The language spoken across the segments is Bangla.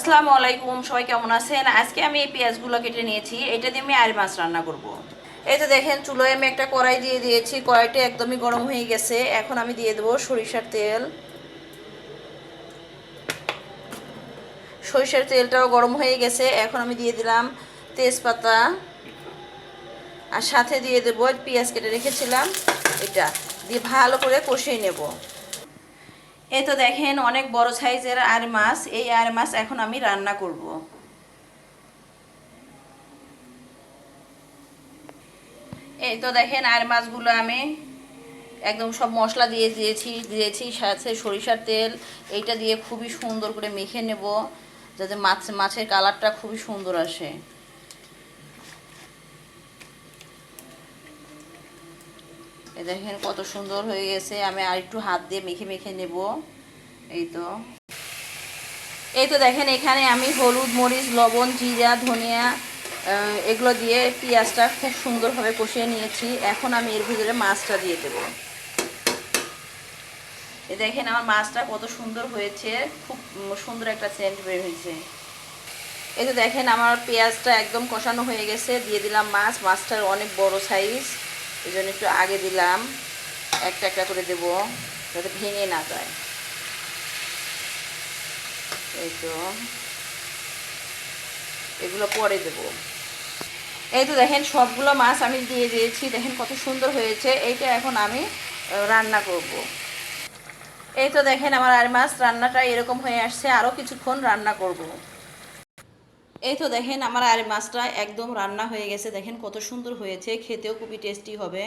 আসসালামু আলাইকুম, সবাই কেমন আছেন? আজকে আমি এই পেঁয়াজগুলো কেটে নিয়েছি, এটা দিয়ে আমি আর মাছ রান্না করব। এই তো দেখেন, চুলোয় আমি একটা কড়াই দিয়ে দিয়েছি, কড়াইটা একদমই গরম হয়ে গেছে। এখন আমি দিয়ে দেবো সরিষার তেল। সরিষার তেলটাও গরম হয়ে গেছে, এখন আমি দিয়ে দিলাম তেজপাতা। আর সাথে দিয়ে দেবো পেঁয়াজ কেটে রেখেছিলাম, এটা দিয়ে ভালো করে কষিয়ে নেব। এই তো দেখেন অনেক বড় সাইজের আর মাছ এই আর মাছ এখন আমি রান্না করব। এই তো দেখেন আর মাছগুলো আমি একদম সব মশলা দিয়ে দিয়েছি দিয়েছি সাথে সরিষার তেল। এইটা দিয়ে খুবই সুন্দর করে মেখে নেব, যাতে মাছ, মাছের কালারটা খুবই সুন্দর আসে। এই দেখেন কত সুন্দর হয়ে গেছে। আমি আর একটু হাত দিয়ে মেখে মেখে নেব। এই তো। এই তো দেখেন, এখানে আমি হলুদ, মরিচ, লবণ, জিরা, ধনিয়া এগুলো দিয়ে পেঁয়াজটা খুব সুন্দরভাবে কষিয়ে নিয়েছি। এখন আমি এর ভিতরে মাছটা দিয়ে দেব। এই দেখেন, আমার মাছটা কত সুন্দর হয়েছে। খুব সুন্দর একটা সেন্ট বের হয়েছে। এই তো দেখেন, আমার পেঁয়াজটা একদম কষানো হয়ে গেছে। দিয়ে দিলাম মাছ। মাছটার অনেক বড় সাইজ এই জন্য একটু আগে দিলাম। একটা একটা করে দেব, যাতে ভেঙে না যায়। এই তো। এগুলো পরে দেব। এই তো দেখেন, সবগুলো মাছ আমি দিয়ে দিয়েছি। দেখেন কত সুন্দর হয়েছে। এইটা এখন আমি রান্না করব। এই তো দেখেন, আমার আর মাছ রান্নাটা এরকম হয়ে আসছে। আরও কিছুক্ষণ রান্না করব। এই তো দেখেন আমার আর মাছটা একদম রান্না হয়ে গেছে। দেখেন কত সুন্দর হয়েছে, খেতেও খুবই টেস্টি হবে।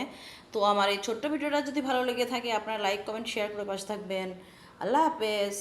তো আমার এই ছোট্ট ভিডিওটা যদি ভালো লেগে থাকে, আপনারা লাইক কমেন্ট শেয়ার করে পাশে থাকবেন। আল্লাহ হাফেজ।